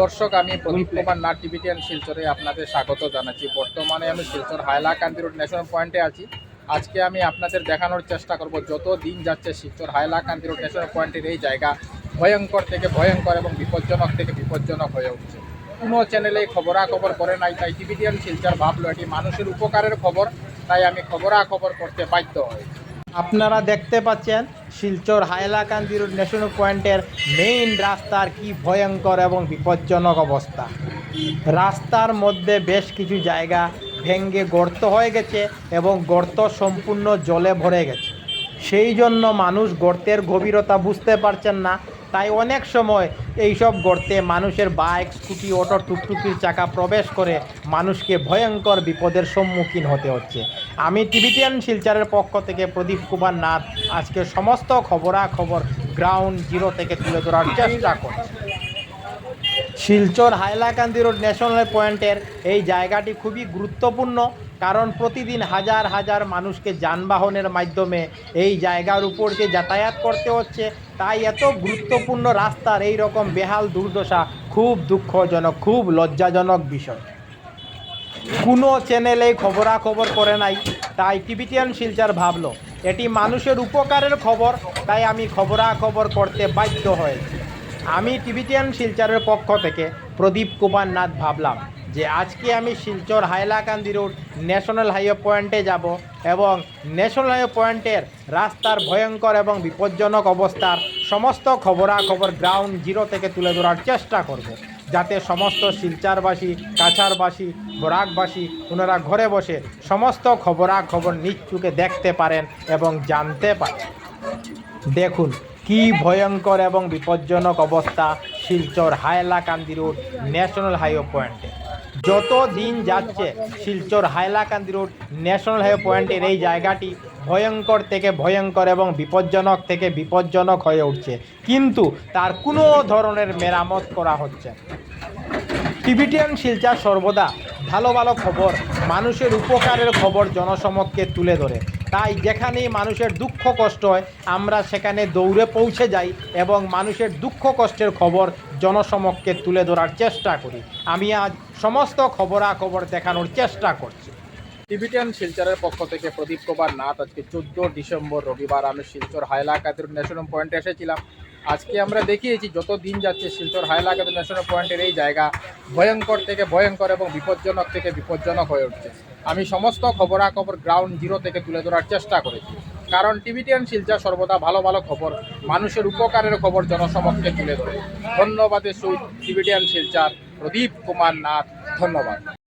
দর্শক আমি প্রদীপ কুমার নাট টিভিটিয়ান শিলচরে আপনাদের স্বাগত জানাচ্ছি। বর্তমানে আমি শিলচর হাইলাকান্দি রোড ন্যাশনাল পয়েন্টে আছি। আজকে আমি আপনাদের দেখানোর চেষ্টা করব যত দিন যাচ্ছে শিলচর হাইলাকান্দি রোড ন্যাশনাল পয়েন্টের এই জায়গা ভয়ঙ্কর থেকে ভয়ঙ্কর এবং বিপজ্জনক থেকে বিপজ্জনক হয়ে উঠছে। কোনো চ্যানেলে খবরাখবর করে নাই তাই টিভিটিয়ান শিলচর ভাবলো এটি মানুষের উপকারের খবর তাই আমি খবরাখবর করতে বাধ্য হই আপনারা দেখতে পাচ্ছেন শিলচর হাইলাকান্দি রোড ন্যাশনাল পয়েন্টের মেইন রাস্তার কি ভয়ঙ্কর এবং বিপজ্জনক অবস্থা? রাস্তার মধ্যে বেশ কিছু জায়গা ভেঙ্গে গর্ত হয়ে গেছে এবং গর্ত সম্পূর্ণ জলে ভরে গেছে। সেই জন্য মানুষ গর্তের গভীরতা বুঝতে পারছেন না। তাই অনেক সময় এইসব গর্তে মানুষের বাইক, স্কুটি, অটো, টুকটুকির চাকা প্রবেশ করে মানুষকে ভয়ঙ্কর বিপদের সম্মুখীন হতে হচ্ছে। আমি টিভিটিয়ান শিলচারের পক্ষ থেকে প্রদীপ কুমার নাথ আজকে সমস্ত খবরাখবর গ্রাউন্ড জিরো থেকে তুলে ধরার চেষ্টা করছি। শিলচর হাইলাকান্দি রোড ন্যাশনাল পয়েন্টের এই জায়গাটি খুবই গুরুত্বপূর্ণ, কারণ প্রতিদিন হাজার হাজার মানুষকে যানবাহনের মাধ্যমে এই জায়গার উপর যে যাতায়াত করতে হচ্ছে, তাই এত গুরুত্বপূর্ণ রাস্তার এই রকম বেহাল দুর্দশা খুব দুঃখজনক, খুব লজ্জাজনক বিষয়। কোনো চ্যানেলেই খবরাখবর করে নাই, তাই টিভিটিয়ান শিলচার ভাবলো, এটি মানুষের উপকারের খবর, তাই আমি খবরাখবর করতে বাধ্য হয়েছি। আমি টিভিটিয়ান শিলচরের পক্ষ থেকে প্রদীপ কুমার নাথ ভাবলাম যে আজকে আমি Silchar Hailakandi road national highway পয়েন্টে যাব এবং ন্যাশনাল হাইওয়ে পয়েন্টের রাস্তার ভয়ঙ্কর এবং বিপজ্জনক অবস্থার সমস্ত খবরাখবর গ্রাউন্ড জিরো থেকে তুলে ধরার চেষ্টা করব যাতে সমস্ত শিলচারবাসী কাছারবাসী বরাকবাসী ওনারা ঘরে বসে সমস্ত খবরাখবর চোখে দেখতে পারেন এবং জানতে পারেন। দেখুন কি ভয়ঙ্কর এবং বিপজ্জনক অবস্থা Silchar Hailakandi road, national highway পয়েন্টে। যত দিন যাচ্ছে, Silchar Hailakandi road, national highway পয়েন্টের এই জায়গাটি ভয়ঙ্কর থেকে ভয়ঙ্কর এবং বিপজ্জনক থেকে বিপজ্জনক হয়ে উঠছে। কিন্তু তার কোনো ধরনের মেরামত করা হচ্ছে। টিভিটিয়ান শিলচর সর্বদা ভালো ভালো খবর, মানুষের উপকারের খবর জনসমক্ষে তুলে ধরে। তাই যেখানেই মানুষের দুঃখ কষ্ট হয়, আমরা সেখানে দৌড়ে পৌঁছে যাই এবং মানুষের দুঃখ কষ্টের খবর জনসমক্ষে তুলে ধরার চেষ্টা করি। আমি আজ সমস্ত খবরাখবর দেখানোর চেষ্টা করছি। টিভিটিয়ান শিলচরের পক্ষ থেকে প্রদীপ কুমার নাথ আজকে চোদ্দ ডিসেম্বর রবিবার আমি শিলচর হাইলাকান্দি ন্যাশনাল পয়েন্টে এসেছিলাম। আজকে আমরা দেখিয়েছি যত দিন যাচ্ছে শিলচর হাইলাকান্দি ন্যাশনাল পয়েন্টের এই জায়গা ভয়ঙ্কর থেকে ভয়ঙ্কর এবং বিপজ্জনক থেকে বিপজ্জনক হয়ে উঠছে। আমি সমস্ত খবরাখবর গ্রাউন্ড জিরো থেকে তুলে ধরার চেষ্টা করেছি। কারণ টিভিটিয়ান শিলচর সর্বদা ভালো ভালো খবর, মানুষের উপকারের খবর জনসমক্ষে তুলে ধরে। ধন্যবাদের সহিত টিভিটিয়ান শিলচর, প্রদীপ কুমার নাথ, ধন্যবাদ।